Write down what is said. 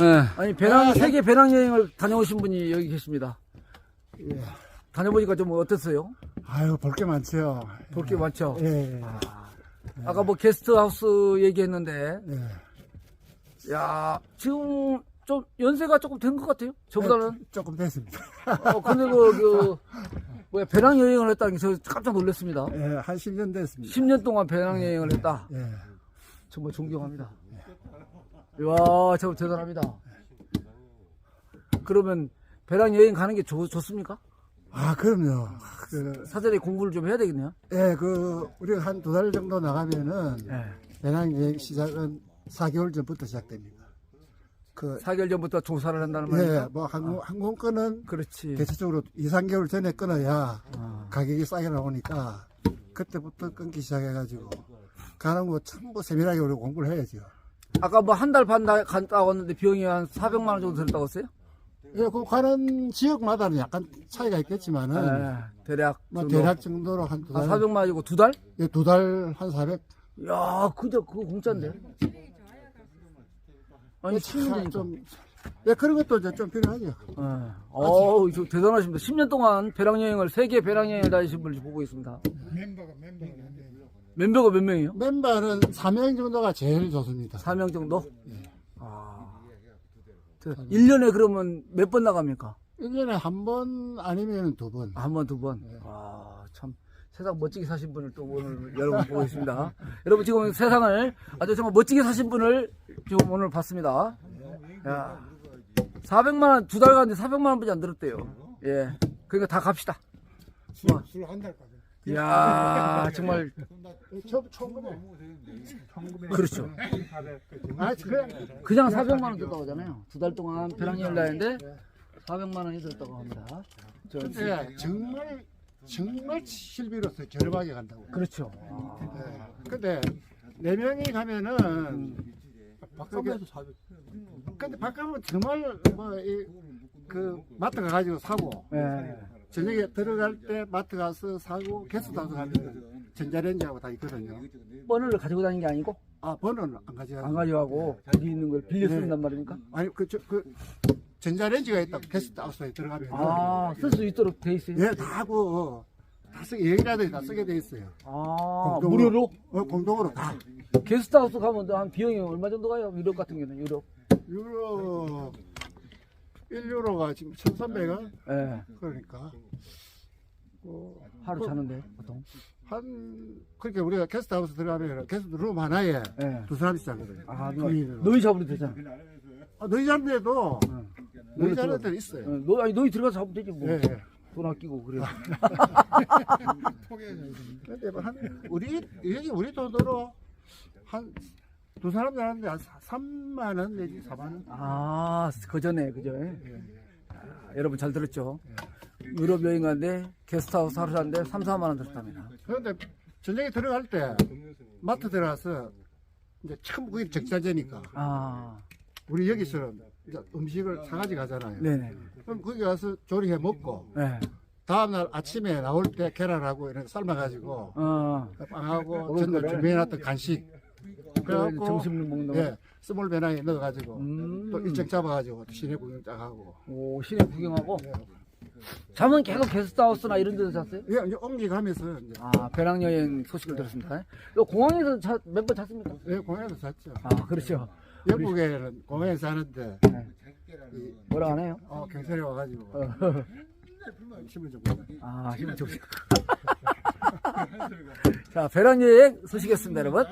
예. 아니 배낭 세계 배낭 여행을 다녀오신 분이 여기 계십니다. 예. 다녀보니까 좀 어땠어요? 아유, 볼 게 많죠. 볼 게 많죠. 예. 아 까 뭐 게스트하우스 얘기했는데, 예. 야 지금 좀 연세가 조금 된 것 같아요. 저보다는. 예, 조금 됐습니다. 어, 근데 그, 그 뭐야 배낭 여행을 했다는 게 저 깜짝 놀랐습니다. 예, 한 10년 됐습니다. 10년 동안 배낭 여행을 했다. 예. 정말 존경합니다. 이야, 참 대단합니다. 그러면 배낭 여행 가는 게 좋, 좋습니까? 아, 그럼요. 그, 사전에 공부를 좀 해야 되겠네요. 예, 그, 우리가 한 두 달 정도 나가면은, 예. 배낭 여행 시작은 4개월 전부터 시작됩니다. 그, 4개월 전부터 조사를 한다는 말이죠. 예, 뭐, 항공, 항공권은 그렇지. 대체적으로 2, 3개월 전에 끊어야 아, 가격이 싸게 나오니까, 그때부터 끊기 시작해가지고, 가는 거 전부 세밀하게 우리 공부를 해야죠. 아까 뭐 한 달반 갔다 왔는데 비용이 한 400만 원 정도 들었다고 했어요? 예, 그 가는 지역마다는 약간 차이가 있겠지만은, 예, 대략. 뭐 정도. 대략 정도로 한두 아, 달, 400만 원이고 두 달? 예, 두 달 한 400. 야, 그저 그거 공짜인데. 아니, 예, 10년 되니까. 좀, 예, 그런 것도 이제 좀 필요하죠. 예. 어우, 저 대단하십니다. 10년 동안 배낭여행을, 세계 배낭여행을 다니신 분을 보고 있습니다. 멤버가, 멤버가. 멤버 가 몇 명이에요? 멤버는 4명 정도가 제일 좋습니다. 4명 정도? 아. 1년에 그러면 몇 번 나갑니까? 1년에 한 번 아니면 두 번. 한 번, 두 번. 아, 참. 세상 멋지게 사신 분을 또 오늘 여러분 보고 있습니다. 여러분 지금 세상을 아주 정말 멋지게 사신 분을 지금 오늘 봤습니다. 야. 400만 원, 두달 가는데 400만 원밖에 안 들었대요. 예. 그러니까 다 갑시다. 술한달 까지. 이야, 정말. 저 처음에. 그렇죠. 아. 그냥 400만원 들었다고 하잖아요. 두 달 동안 배낭여행 다녔는데 400만 원이 들었다고 합니다. 저, 근데 정말, 정말 실비로서 저렴하게 간다고. 그렇죠. 예. 근데 네 명이 가면은 바깥에서 사죠. 근데 바깥은 정말 뭐이그 마트 가가지고 사고 예. 저녁에 들어갈 때 마트 가서 사고 게스트하우스 가면 전자레인지하고 다 있거든요. 번호를 가지고 다니는 게 아니고 아 번호는 안 가져가. 안 가져가고 어디 있는 걸 빌려 네. 쓴단 말입니까? 아니 그, 저, 그 전자레인지가 있다. 게스트하우스에 들어가면 아, 쓸 수 있도록 돼 있어요? 예, 다 하고 다 쓰게 여기라도 다 쓰게 돼 있어요. 아, 공동으로. 무료로? 어, 공동으로 다. 게스트하우스 가면 한 비용이 얼마 정도 가요? 유럽 같은 경우는 유럽. 유로 1유로가 지금 1,300원 예. 그러니까 어, 하루 자는데 보통. 한 그렇게 우리가 게스트하우스 들어가면 게스트 룸 하나에 예. 두 사람씩. 아, 동의를. 너희 잡으면 되잖아. 아, 너희 자는데도 응. 너희 자는 데는 있어요. 어, 너, 아니, 너희 들어가서 잡으면 되지 뭐. 예, 예. 돈 아끼고 그래. 근데 뭐한 우리 여기 우리 돈으로 한 두 사람 자는데 한 3만 원 내지 4만 원. 아, 그 전에 그죠? 아, 여러분 잘 들었죠? 유럽 여행 가는데 게스트하우스 하루 잤는데 3, 4만 원 들었답니다. 그런데 저녁에 들어갈 때 마트 들어가서 이제 처음 그게 적자재니까 아, 우리 여기서는 이제 음식을 사가지 가잖아요. 네네. 그럼 거기 가서 조리해 먹고 네. 다음날 아침에 나올 때 계란하고 이런 거 삶아가지고 어, 빵하고 전날 준비해놨던 간식 그래, 그래갖고 점심을 먹는 거. 예, 스몰 배낭에 넣어가지고 음. 또 일정 잡아가지고 또 시내 구경 쫙 하고 오, 시내 구경하고. 잠은 계속 게스트하우스나 이런 데서 잤어요? 예, 이제 옮겨가면서 이제 아, 배낭 여행 소식을 들었습니다. 또 공항에서 몇 번 잤습니까? 예, 공항에서 잤죠. 아, 그렇죠. 영국에는 공항에서 사는데 네. 이, 뭐라 하네요? 어, 경찰이 와가지고 어. 신문 좀. 아, 힘을 좀. 자, 배낭여행 소식이었습니다, 여러분.